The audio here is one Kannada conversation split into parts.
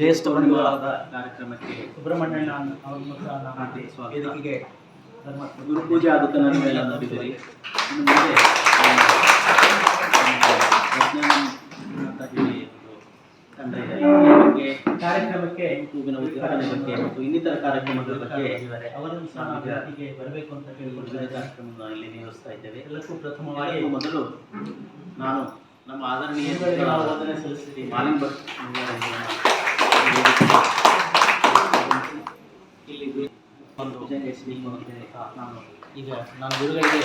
ಜ್ಯೇಷ್ಠ ಬಂಧುಗಳಾದ ಕಾರ್ಯಕ್ರಮಕ್ಕೆ ಸುಬ್ರಹ್ಮಣ್ಯಣ್ಣ. ವೇದಿಕೆಗೆ ಧರ್ಮಸ್ಥಳ ಗುರುಪೂಜೆ ಆದ ಎಲ್ಲ ನೋಡಿದ್ದೀರಿ. ಇನ್ನು ಮುಂದೆ ಆ, ಪ್ರಜ್ಞಾನಂ ಅಂತ ಹೇಳಿ ತಂಡ ಇದೆ ಈ ಬಗ್ಗೆ ಕಾರ್ಯಕ್ರಮಕ್ಕೆ ಯೂಟ್ಯೂಬಿನ ಉದ್ಘಾಟನೆ ಬಗ್ಗೆ ಮತ್ತು ಇನ್ನಿತರ ಕಾರ್ಯಕ್ರಮಗಳ ಬಗ್ಗೆ ಅವರನ್ನು ಸಹ ಬರಬೇಕು ಅಂತ ಉದ್ಘಾಟನೆ ಕೇಳಿಕೊಂಡಿದ್ದಾರೆ ಕಾರ್ಯಕ್ರಮವನ್ನು ಇಲ್ಲಿ ನಿಯೋಜಿಸ್ತಾ ಇದ್ದೇವೆ. ಎಲ್ಲಕ್ಕೂ ಪ್ರಥಮವಾಗಿ ಮೊದಲು ನಾನು ನಮ್ಮ ಆದರಣೀಯ ಮಾಲಿನ್ ಭಟ್ ಇಲ್ಲಿ ಒಂದು ನಾನು ಈಗ ನಾನು ಗುರುಗಳಿಗೆ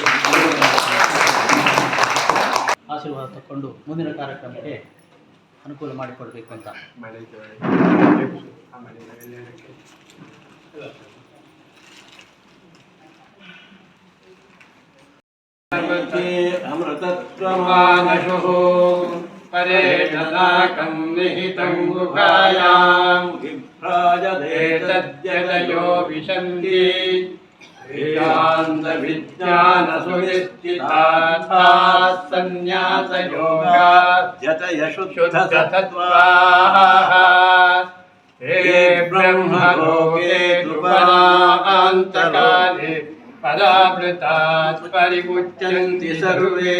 ಆಶೀರ್ವಾದ ತಕ್ಕೊಂಡು ಮುಂದಿನ ಕಾರ್ಯಕ್ರಮಕ್ಕೆ ಅನುಕೂಲ ಮಾಡಿಕೊಡ್ಬೇಕು ಅಂತ परेणनाकम् निहितम् गुहायाम् विभ्राजते तद्यतयो विशन्ति सन्न्यासयोगाद्यतयशुद्धसत्त्वाः हे ब्रह्मलोके दुर्बलान्तकाले पदावृतात् परिमुच्यन्ति सर्वे।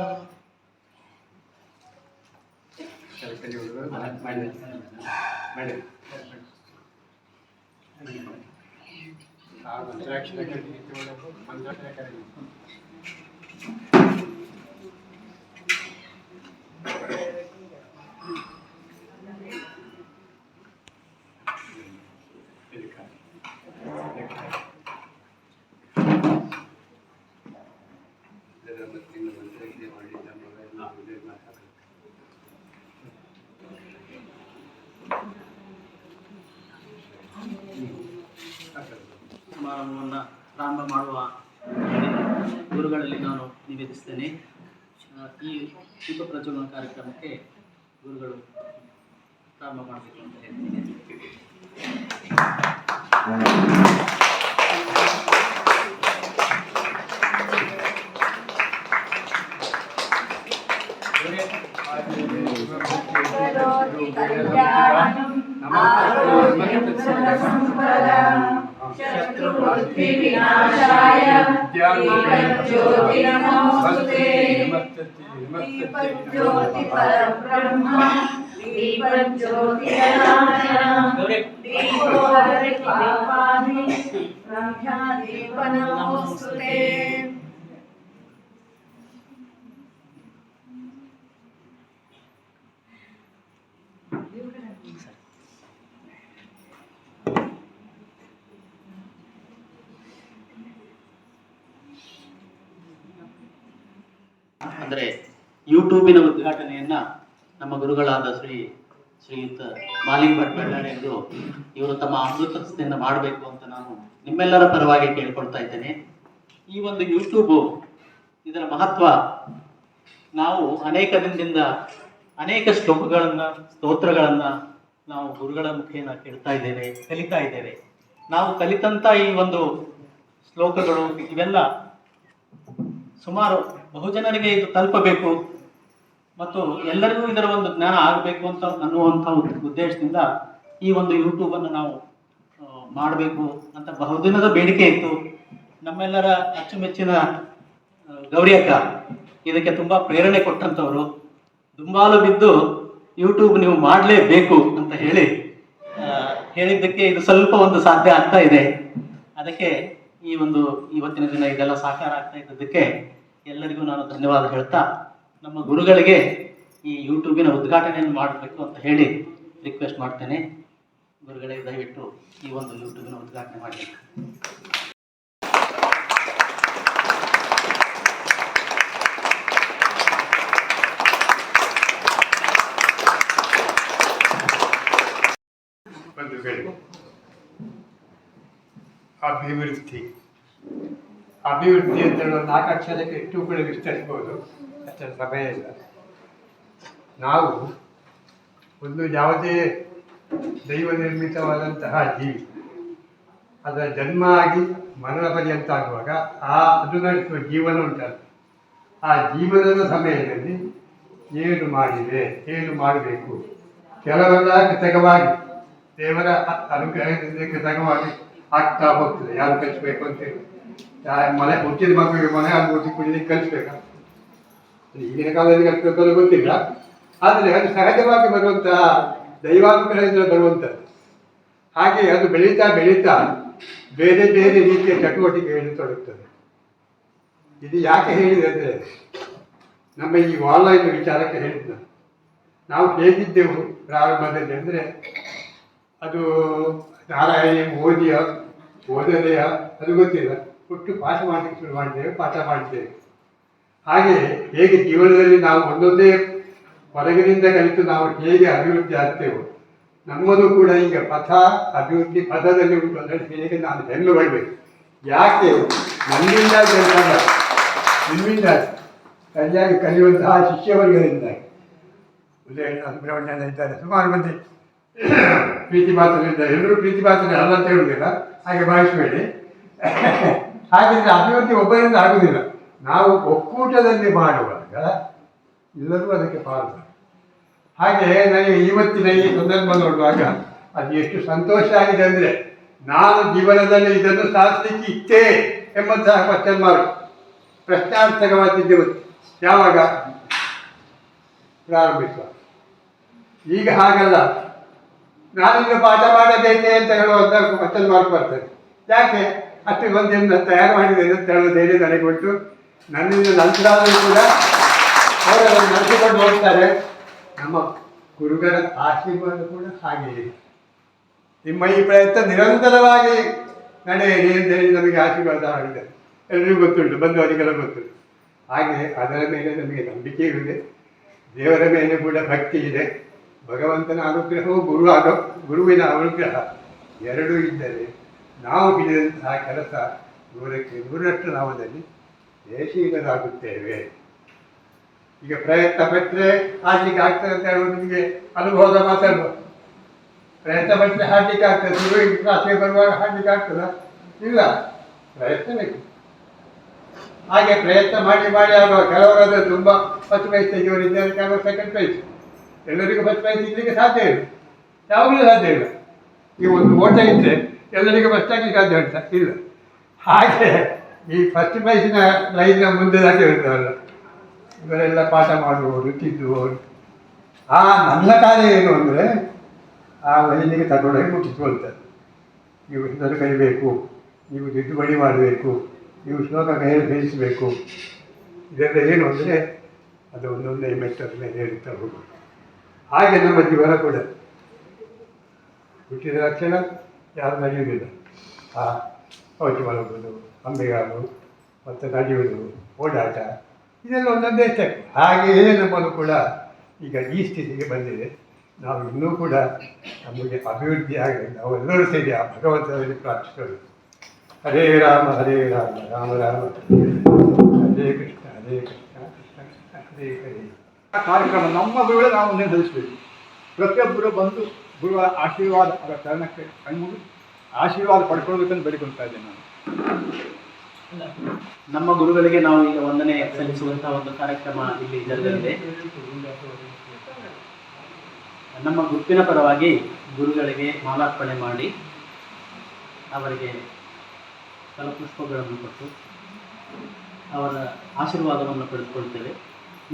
ಮಾಡಿ ಕಾರ್ಯಕ್ರಮವನ್ನು ಪ್ರಾರಂಭ ಮಾಡುವ ಗುರುಗಳಲ್ಲಿ ನಾನು ನಿವೇದಿಸ್ತೇನೆ. ಈ ದೀಪ ಪ್ರಜ್ವಲನ ಕಾರ್ಯಕ್ರಮಕ್ಕೆ ಗುರುಗಳು ಪ್ರಾರಂಭ ಮಾಡಬೇಕು ಅಂತ ಹೇಳ್ತೀನಿ. नमः शत्रुपृथ्वीविनाशाय ज्ञानज्योतिर्नमोऽस्तुते दीपज्योतिपरब्रह्म। दीपज्योतिरनाय दीपो ಅಂದರೆ ಯೂಟ್ಯೂಬಿನ ಉದ್ಘಾಟನೆಯನ್ನ ನಮ್ಮ ಗುರುಗಳಾದ ಶ್ರೀ ಶ್ರೀಯುತ ಮಾಲಿಂಗ್ ಭಟ್ ಬಳ್ಳಾರಿಯವರು ಇವರು ತಮ್ಮ ಅಮೃತಸ್ಥದಿಂದ ಮಾಡಬೇಕು ಅಂತ ನಾನು ನಿಮ್ಮೆಲ್ಲರ ಪರವಾಗಿ ಕೇಳ್ಕೊಳ್ತಾ ಇದ್ದೇನೆ. ಈ ಒಂದು ಯೂಟ್ಯೂಬು ಇದರ ಮಹತ್ವ, ನಾವು ಅನೇಕ ದಿನದಿಂದ ಅನೇಕ ಶ್ಲೋಕಗಳನ್ನ, ಸ್ತೋತ್ರಗಳನ್ನ ನಾವು ಗುರುಗಳ ಮುಖೇನ ಕೇಳ್ತಾ ಇದ್ದೇವೆ, ಕಲಿತಾ ಇದ್ದೇವೆ. ನಾವು ಕಲಿತಂತ ಈ ಒಂದು ಶ್ಲೋಕಗಳು ಇವೆಲ್ಲ ಸುಮಾರು ಬಹುಜನರಿಗೆ ಇದು ತಲುಪಬೇಕು ಮತ್ತು ಎಲ್ಲರಿಗೂ ಇದರ ಒಂದು ಜ್ಞಾನ ಆಗಬೇಕು ಅಂತ ಅನ್ನುವಂಥ ಉದ್- ಉದ್ದೇಶದಿಂದ ಈ ಒಂದು ಯೂಟ್ಯೂಬನ್ನು ನಾವು ಮಾಡಬೇಕು ಅಂತ ಬಹುದಿನದ ಬೇಡಿಕೆ ಇತ್ತು. ನಮ್ಮೆಲ್ಲರ ಅಚ್ಚುಮೆಚ್ಚಿನ ಗೌರಿ ಅಕ್ಕ ಇದಕ್ಕೆ ತುಂಬ ಪ್ರೇರಣೆ ಕೊಟ್ಟಂಥವರು ದುಂಬಾಲು ಬಿದ್ದು ಯೂಟ್ಯೂಬ್ ನೀವು ಮಾಡಲೇಬೇಕು ಅಂತ ಹೇಳಿ ಹೇಳಿದ್ದಕ್ಕೆ ಇದು ಸ್ವಲ್ಪ ಒಂದು ಸಾಧ್ಯ ಆಗ್ತಾ ಇದೆ. ಅದಕ್ಕೆ ಈ ಒಂದು ಇವತ್ತಿನ ದಿನ ಇದೆಲ್ಲ ಸಾಕಾರ ಆಗ್ತಾ ಇದ್ದದ್ದಕ್ಕೆ ಎಲ್ಲರಿಗೂ ನಾನು ಧನ್ಯವಾದ ಹೇಳ್ತಾ ನಮ್ಮ ಗುರುಗಳಿಗೆ ಈ ಯೂಟ್ಯೂಬಿನ ಉದ್ಘಾಟನೆಯನ್ನು ಮಾಡಬೇಕು ಅಂತ ಹೇಳಿ ರಿಕ್ವೆಸ್ಟ್ ಮಾಡ್ತೇನೆ. ಗುರುಗಳಿಗೆ ದಯವಿಟ್ಟು ಈ ಒಂದು ಯೂಟ್ಯೂಬಿನ ಉದ್ಘಾಟನೆ ಮಾಡಬೇಕು ಅಭಿವೃದ್ಧಿ. ಅಭಿವೃದ್ಧಿ ಅಂತ ಹೇಳುವ ನಾಲ್ಕು ಅಕ್ಷರಕ್ಕೆ ಎಷ್ಟು ಕೂಡ ವಿಸ್ತರಿಸ್ಬೋದು ಅಷ್ಟರ ಸಮಯ ಇಲ್ಲ. ನಾವು ಒಂದು ಯಾವುದೇ ದೈವ ನಿರ್ಮಿತವಾದಂತಹ ಜೀವಿ, ಅದರ ಜನ್ಮ ಆಗಿ ಮರಣ ಪರ್ಯಂತ ಆಗುವಾಗ ಆ ಅದು ನಡೆಸುವ ಜೀವನ ಉಂಟಲ್ಲ. ಆ ಜೀವನದ ಸಮಯದಲ್ಲಿ ಏನು ಮಾಡಿದೆ, ಏನು ಮಾಡಬೇಕು? ಕೆಲವೆಲ್ಲ ಕೃತಕವಾಗಿ, ದೇವರ ಅನುಗ್ರಹದಿಂದ ಕೃತಕವಾಗಿ ಆಗ್ತಾ ಹೋಗ್ತದೆ. ಯಾರು ಕಲಿಸಬೇಕು ಅಂತೇಳಿ ಮನೆ ಹುಟ್ಟಿದ ಮಕ್ಕಳಿಗೆ ಮನೆ ಆಗ್ಬೋದು ಕುಡಿಲಿಕ್ಕೆ ಕಲಿಸ್ಬೇಕಾ? ಈಗಿನ ಕಾಲದಲ್ಲಿ ಕಲಿಸ್ಬೇಕಲ್ಲ ಗೊತ್ತಿಲ್ಲ. ಆದರೆ ಅದು ಸಹಜವಾಗಿ ಬರುವಂತಹ ದೈವಾನುಗ್ರಹದಿಂದ ಬರುವಂಥದ್ದು ಹಾಗೆ ಅದು ಬೆಳೀತಾ ಬೆಳೀತಾ ಬೇರೆ ಬೇರೆ ರೀತಿಯ ಚಟುವಟಿಕೆಗಳು ತೊಡಗುತ್ತದೆ ಇದು ಯಾಕೆ ಹೇಳಿದೆ ಅಂದರೆ, ನಮ್ಮ ಈ ಆನ್ಲೈನ್ ವಿಚಾರಕ್ಕೆ ಹೇಳಿದ್ದ. ನಾವು ಹೇಗಿದ್ದೆವು ಪ್ರಾರಂಭದಲ್ಲಿ ಅಂದರೆ, ಅದು ನಾರಾಯಣ ಓದಿಯ, ಓದದೆಯ, ಅದು ಗೊತ್ತಿಲ್ಲ. ಹುಟ್ಟು ಪಾಠ ಮಾಡಲಿಕ್ಕೆ ಶುರು ಮಾಡಿದ್ದೇವೆ, ಪಾಠ ಮಾಡಿದ್ದೇವೆ. ಹಾಗೆ ಹೇಗೆ ಜೀವನದಲ್ಲಿ ನಾವು ಒಂದೊಂದೇ ಹೊರಗಿನಿಂದ ಕಲಿತು ನಾವು ಹೇಗೆ ಅಭಿವೃದ್ಧಿ ಆಗ್ತೇವೋ, ನಮ್ಮದು ಕೂಡ ಈಗ ಪಥ, ಅಭಿವೃದ್ಧಿ ಪಥದಲ್ಲಿ ಉಂಟು ಅಂದರೆ ಹೇಗೆ ನಾನು ಹೆಣ್ಣು ಬರಬೇಕು? ಯಾಕೆ ಅಂತಲ್ಲ ನಿಮ್ಮಿಂದ ಸರಿಯಾಗಿ ಕಲಿಯುವಂತಹ ಶಿಷ್ಯವರ್ಗದಿಂದ ಸುಬ್ರಹ್ಮಣ್ಯ ಇದ್ದಾರೆ. ಸುಮಾರು ಮಂದಿ ಪ್ರೀತಿ ಪಾತ್ರ ಎಲ್ಲರೂ ಪ್ರೀತಿ ಪಾತ್ರ ಅಲ್ಲ ಅಂತ ಹೇಳುವುದಿಲ್ಲ. ಹಾಗೆ ಭಾವಿಸಬೇಡಿ. ಹಾಗಿದ್ರೆ ಅಭಿವೃದ್ಧಿ ಒಬ್ಬರಿಂದ ಆಗುವುದಿಲ್ಲ ನಾವು ಒಕ್ಕೂಟದಲ್ಲಿ ಮಾಡುವಾಗ ಎಲ್ಲರೂ ಅದಕ್ಕೆ ಪಾಲ್ಗೊಳ್ಳಿ ಹಾಗೆ ನನಗೆ ಇವತ್ತಿನ ಈ ಸಂದರ್ಭ ನೋಡುವಾಗ ಅದು ಎಷ್ಟು ಸಂತೋಷ ಆಗಿದೆ ಅಂದರೆ ನಾನು ಜೀವನದಲ್ಲಿ ಇದನ್ನು ಸಾಧಿಸಲಿಕ್ಕೆ ಇತ್ತೇ ಎಂಬಂತಹ ಕ್ವಶನ್ ಮಾರ್ಕ್ ಪ್ರಶ್ನಾರ್ಥಕವಾದದ್ದು ಯಾವಾಗ? ಪ್ರಾರಂಭಿಸುವ. ಈಗ ಹಾಗಲ್ಲ. ನಾನಿನ್ನು ಪಾಠ ಮಾಡಬೇಕೆ ಅಂತ ಹೇಳುವಂಥ ಕ್ವಶನ್ ಮಾರ್ಕ್ ಬರ್ತದೆ. ಯಾಕೆ? ಅಷ್ಟು ಮಂದಿಯನ್ನು ತಯಾರು ಮಾಡಿದೆ ಅಂತ ಹೇಳೋ ಧೈರ್ಯ ನನಗೆ ಕೊಟ್ಟು ನನ್ನಿಂದ ನಂತರ ಕೂಡ ಅವರನ್ನು ನಡೆಸಿಕೊಂಡು ಹೋಗ್ತಾರೆ. ನಮ್ಮ ಗುರುಗಳ ಆಶೀರ್ವಾದ ಕೂಡ ಹಾಗೆಯೇ ನಿಮ್ಮ ಈ ಪ್ರಯತ್ನ ನಿರಂತರವಾಗಿ ನಡೆಯಲಿ ಅಂತ ಹೇಳಿ ನಮಗೆ ಆಶೀರ್ವಾದ ಮಾಡಿದೆ. ಎಲ್ಲರಿಗೂ ಗೊತ್ತುಂಟು, ಬಂದವರಿಗೆಲ್ಲ ಗೊತ್ತುಂಟು. ಹಾಗೆ ಅದರ ಮೇಲೆ ನಮಗೆ ನಂಬಿಕೆ ಇದೆ. ದೇವರ ಮೇಲೆ ಕೂಡ ಭಕ್ತಿ ಇದೆ. ಭಗವಂತನ ಅನುಗ್ರಹವು ಗುರು ಆಗ ಗುರುವಿನ ಅನುಗ್ರಹ ಎರಡೂ ಇದ್ದರೆ ನಾವು ಹಿಡಿದಂತಹ ಕೆಲಸ ನೂರಕ್ಕೆ ನೂರಷ್ಟು ನಾಮದಲ್ಲಿ ದೇಶೀಯರಾಗುತ್ತೇವೆ ಈಗ ಪ್ರಯತ್ನ ಪಟ್ಟರೆ ಹಾಡ್ಲಿಕ್ಕೆ ಆಗ್ತದೆ ಅಂತ ಹೇಳುವುದು ನಿಮಗೆ ಅನುಭವದ ಮಾತಾಡ್ಬೋದು ಪ್ರಯತ್ನ ಪಟ್ಟರೆ ಹಾಡ್ಲಿಕ್ಕೆ ಆಗ್ತದೆ. ಶುರು ಕ್ಲಾಸಿಗೆ ಬರುವಾಗ ಹಾಡ್ಲಿಕ್ಕೆ ಆಗ್ತದ? ಇಲ್ಲ ಪ್ರಯತ್ನ ಬೇಕು ಹಾಗೆ ಪ್ರಯತ್ನ ಮಾಡಿ ಮಾಡಿ ಆಗುವ ಕೆಲವರಾದರೆ ತುಂಬ ಫಸ್ಟ್ ಪ್ರೈಸ್ ತೆಗೆಯುವರಿದ್ದಾರೆ ಕೆಲವರು ಸೆಕೆಂಡ್ ಪ್ರೈಸ್ ಎಲ್ಲರಿಗೂ ಫಸ್ಟ್ ಪ್ರೈಸ್ ಸಿಗಲಿಕ್ಕೆ ಸಾಧ್ಯ ಇಲ್ಲ. ಯಾವಾಗಲೂ ಸಾಧ್ಯ ಇಲ್ಲ. ಈ ಒಂದು ಓಟ ಇದ್ದರೆ ಎಲ್ಲರಿಗೂ ಫಸ್ಟ್ ಆಗಲಿಕ್ಕೆ ಸಾಧ್ಯ ಉಂಟ ಇಲ್ಲ. ಹಾಗೆ ಈ ಫಸ್ಟ್ ಪ್ರೈಸಿನ ಲೈನ್ನ ಮುಂದೆ ಹಾಕಿ ಇರ್ತಾರಲ್ಲ ಇವರೆಲ್ಲ ಪಾಠ ಮಾಡುವವರು ತಿದ್ದುವವರು ಆ ನನ್ನ ಕಾರ್ಯ ಏನು ಅಂದರೆ, ಆ ಲೈನಿಗೆ ತಗೊಂಡೋಗಿ ಮುಟ್ಟಿಸ್ಕೊಳ್ತಾರೆ. ನೀವು ಹೆಸರು ಕಲಿಬೇಕು, ನೀವು ತಿದ್ದುಪಡಿ ಮಾಡಬೇಕು, ನೀವು ಶ್ಲೋಕ ಕೈ ಬೇಯಿಸಬೇಕು ಇದೆಲ್ಲ ಏನು ಅಂದರೆ, ಅದು ಒಂದೊಂದೇ ಮೆಟ್ಟದ ಮೇಲೆ ಹೇಳ್ತಾ ಹೋಗೋದು. ಹಾಗೆ ನಮ್ಮ ಜೀವನ ಕೂಡ. ಹುಟ್ಟಿದ ಲಕ್ಷಣ ಯಾರು ನಡೆಯುವುದಿಲ್ಲ. ಆ ಶೌಚ ಮಲಗುವುದು ಅಂಬೆಗಾಲು ಮತ್ತು ನಡೆಯುವುದು, ಓಡಾಟ, ಇದೆಲ್ಲ ಒಂದೊಂದೇ ಸ್ಟೆಪ್ ಹಾಗೆಯೇ ನಮ್ಮನ್ನು ಕೂಡ ಈಗ ಈ ಸ್ಥಿತಿಗೆ ಬಂದಿದೆ. ನಾವು ಇನ್ನೂ ಕೂಡ ನಮಗೆ ಅಭಿವೃದ್ಧಿ ಆಗಲಿ ನಾವೆಲ್ಲರೂ ಸೇರಿ ಆ ಭಗವಂತನಲ್ಲಿ ಪ್ರಾರ್ಥಿಸೋದು. ಹರೇ ರಾಮ ಹರೇ ರಾಮ ರಾಮ ರಾಮ. ಹರೇ ಕೃಷ್ಣ ಹರೇ ಕೃಷ್ಣ ಕೃಷ್ಣ ಕೃಷ್ಣ, ಹರೇ ಹರೇ ಆ ಕಾರ್ಯಕ್ರಮ ನಮ್ಮ ಗುರುಗಳೇ ನಾವು ನಿರ್ಧರಿಸಬೇಕು. ಪ್ರತಿಯೊಬ್ಬರು ಬಂದು ಗುರುಗಳ ಆಶೀರ್ವಾದ ಅವರ ಚರಣಕ್ಕೆ ಕಣ್ಮುಗಿ ಆಶೀರ್ವಾದ ಪಡ್ಕೊಳ್ಬೇಕಂತ ಬೇಡಿಕೊಳ್ತಾ ಇದ್ದೇನೆ ನಾನು. ನಮ್ಮ ಗುರುಗಳಿಗೆ ನಾವು ಈಗ ವಂದನೆ ಸಲ್ಲಿಸುವಂತಹ ಒಂದು ಕಾರ್ಯಕ್ರಮ ಇಲ್ಲಿ ಜರುಗಲಿದೆ. ನಮ್ಮ ಗುರುತಿನ ಪರವಾಗಿ ಗುರುಗಳಿಗೆ ಮಾಲಾರ್ಪಣೆ ಮಾಡಿ ಅವರಿಗೆ ಫಲಪುಷ್ಪಗಳನ್ನು ಕೊಟ್ಟು ಅವರ ಆಶೀರ್ವಾದವನ್ನು ಪಡೆದುಕೊಳ್ತೇವೆ.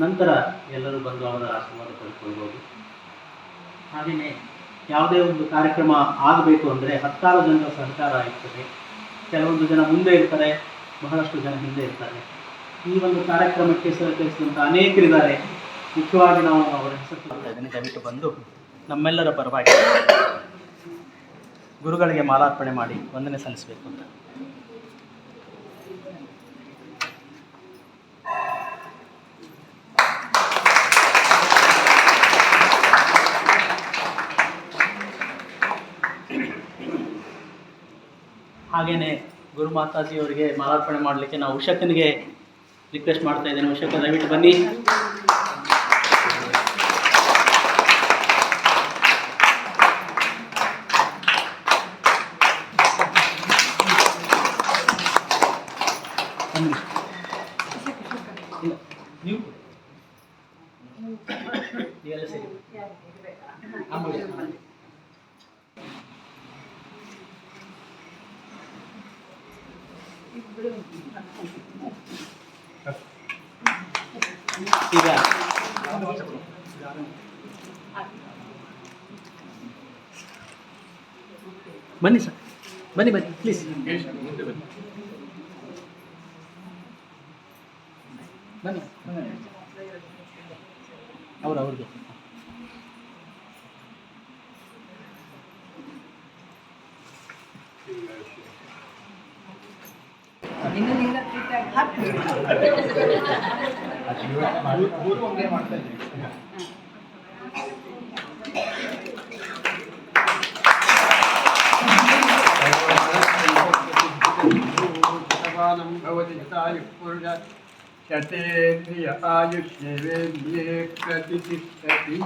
ನಂತರ ಎಲ್ಲರೂ ಬಂದು ಅವರ ಆಶೀರ್ವಾದ ಪಡೆದುಕೊಳ್ಬೋದು ಹಾಗೆಯೇ ಯಾವುದೇ ಒಂದು ಕಾರ್ಯಕ್ರಮ ಆಗಬೇಕು ಅಂದರೆ ಹತ್ತಾರು ಜನರ ಸಹಕಾರ ಇರ್ತದೆ. ಕೆಲವೊಂದು ಜನ ಮುಂದೆ ಇರ್ತಾರೆ, ಬಹಳಷ್ಟು ಜನ ಹಿಂದೆ ಇರ್ತಾರೆ. ಈ ಒಂದು ಕಾರ್ಯಕ್ರಮಕ್ಕೆ ಸಹಕರಿಸಿದಂಥ ಅನೇಕರಿದ್ದಾರೆ. ಮುಖ್ಯವಾಗಿ ನಾವು ಅವರ ಹೆಸರು ಇದ್ದೇನೆ ದಯವಿಟ್ಟು ಬಂದು ನಮ್ಮೆಲ್ಲರ ಪರವಾಗಿ ಗುರುಗಳಿಗೆ ಮಾಲಾರ್ಪಣೆ ಮಾಡಿ ವಂದನೆ ಸಲ್ಲಿಸಬೇಕು ಅಂತ. ಹಾಗೆಯೇ ಗುರು ಮಾತಾಜಿಯವರಿಗೆ ಮಾಲಾರ್ಪಣೆ ಮಾಡಲಿಕ್ಕೆ ನಾವು ಉಷಕನಿಗೆ ರಿಕ್ವೆಸ್ಟ್ ಮಾಡ್ತಾ ಇದ್ದೇನೆ. ಉಷಕ ದಯವಿಟ್ಟು ಬನ್ನಿ. ನೀವು ನೀವೆಲ್ಲ ಸೇರಿ ಅಮ್ಮಯ್ಯ, ಅಮ್ಮಯ್ಯ. ಈಗ ಬನ್ನಿ ಸರ್. ಬನ್ನಿ ಬನ್ನಿ ಪ್ಲೀಸ್ ಬನ್ನಿ. ಅವ್ರು ಅವ್ರಿಗೆ ಮೂರು ಒಂದೇ ಮಾಡ್ತಾ ಇದ್ದೀವಿ भगवानं भवति हितायुः पुरुष शतेन्द्रिय आयुष्येवेन्द्रिये प्रतिष्ठति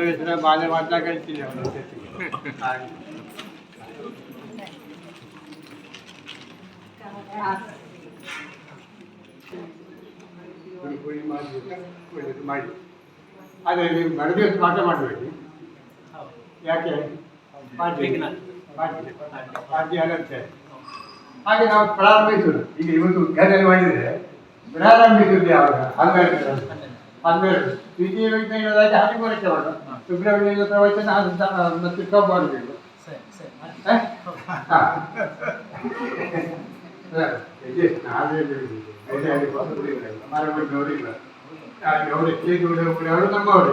ರಿಸರ್ವೇಶನ್ ಬಾಲ್ಯ ಮಾಡ್ದಾಗ ಕಳಿಸ್ತೀನಿ ಮಾಡಿ ಆದರೆ ನೀವು ಬಡಬೇಕು ಪಾಠ ಮಾಡಬೇಡಿ. ಯಾಕೆ? ಪಾರ್ಟಿ ಆಗತ್ತೆ. ಹಾಗೆ ನಾವು ಪ್ರಾರಂಭಿಸೋದು ಈಗ ಇವತ್ತು ಉದ್ಘಾಟನೆ ಮಾಡಿದರೆ ಪ್ರಾರಂಭಿಸೋದು ಯಾವಾಗ? ಹನ್ನೆರಡು ಹನ್ನೆರಡು. ದ್ವಿತೀಯ ವಿಜ್ಞಾನದಾಗಿ ಹದಿಮೂರಕ್ಕೆ ಮಾಡ ಫೆಬ್ರವರಿಯಿಂದ ಪ್ರವಚನ ಅದು ಮತ್ತೆ ಕಬ್ಬು ಮಾಡಬೇಕು ಸರಿ ಸರಿ ಅವರು ನಮ್ಮವರೇ.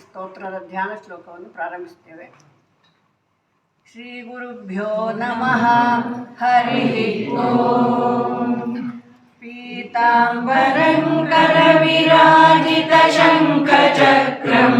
ಸ್ತೋತ್ರದ ಧ್ಯಾನ ಶ್ಲೋಕವನ್ನು ಪ್ರಾರಂಭಿಸುತ್ತೇವೆ ಶ್ರೀ ಗುರುಭ್ಯೋ ನಮಃ ಹರಿ ಓಂ ಪೀತಾಂಬರಂಕರ ವಿರಾಜಿತ ಶಂಖ ಚಕ್ರಂ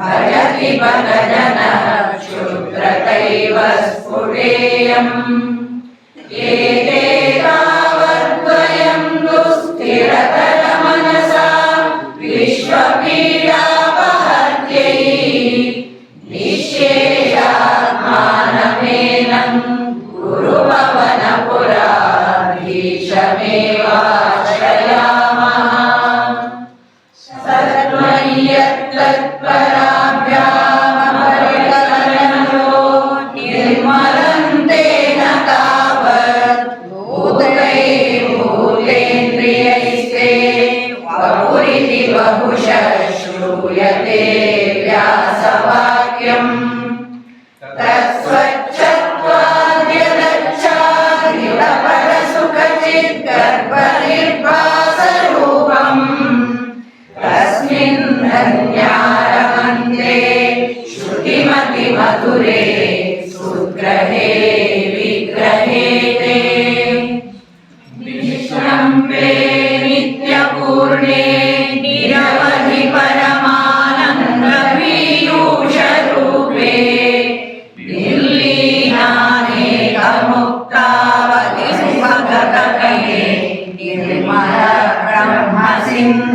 भजति भगजनः क्षुद्रतैव स्फुटेयम् इति बहुशः श्रूयते व्यासवा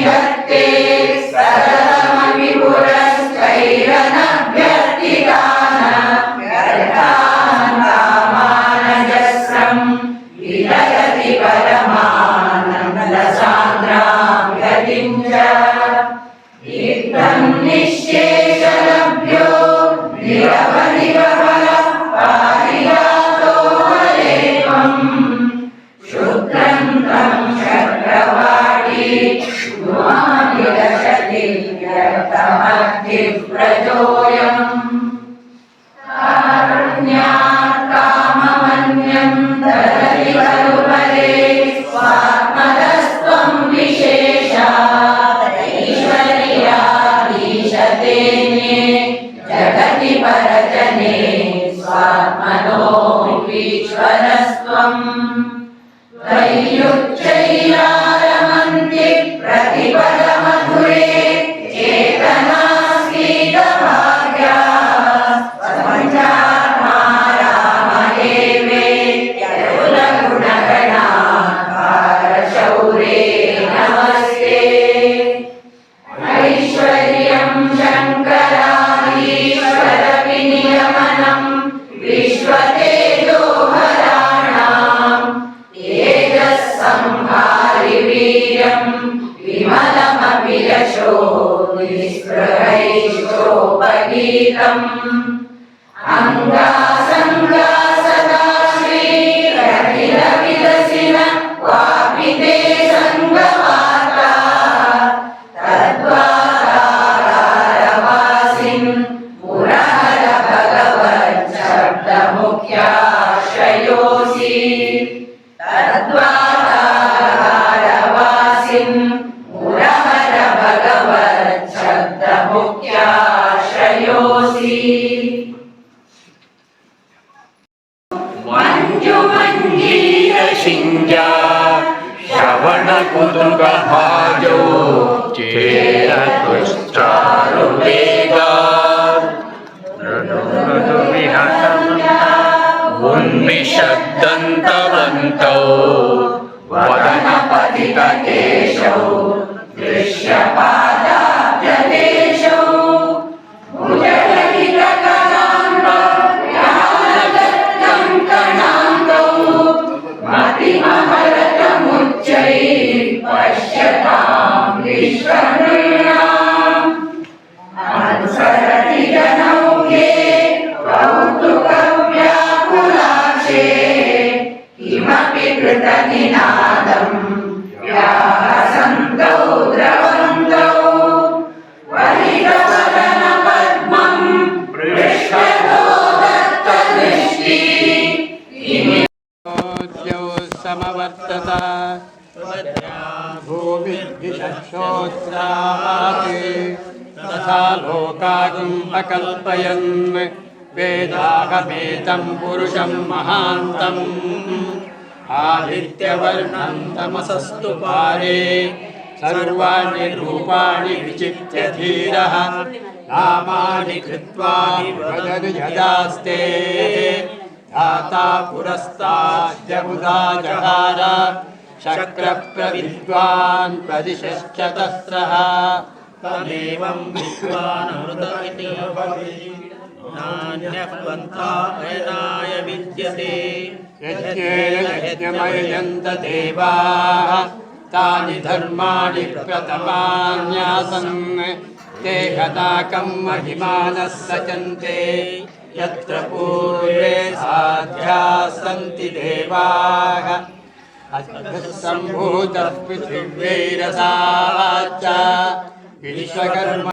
Yeah. Red gregorium శ్రయోసి. మంజుమంజీర సింజ శ్రవణ కుతుక భాజో చేర దుష్టారు వేగా ఉన్మిషబ్దంతవంతో వదన పతిక కేశౌ దృశ్యపాదాబ్జలే. पश्यतां वेदाहमेतं पुरुषं महान्तम् आदित्यवर्णं तमसस्तु पारे। सर्वाणि रूपाणि विचित्य धीरः। नामानि कृत्वा धाता पुरस्ताद्यमुदा जहार शक्रप्रविद्वान् प्रदिशश्च तस्रः तमेवं विद्वानमृत इति नान्यः पन्था अयनाय विद्यते यज्ञेयज्ञमयन्त देवाः तानि धर्माणि प्रथमान्यासन् ते कदाकं महिमानः सचन्ते यत्र पूर्वे साध्याः सन्ति देवाः सम्भूतः पृथिव्यैरसाच्च विश्वकर्म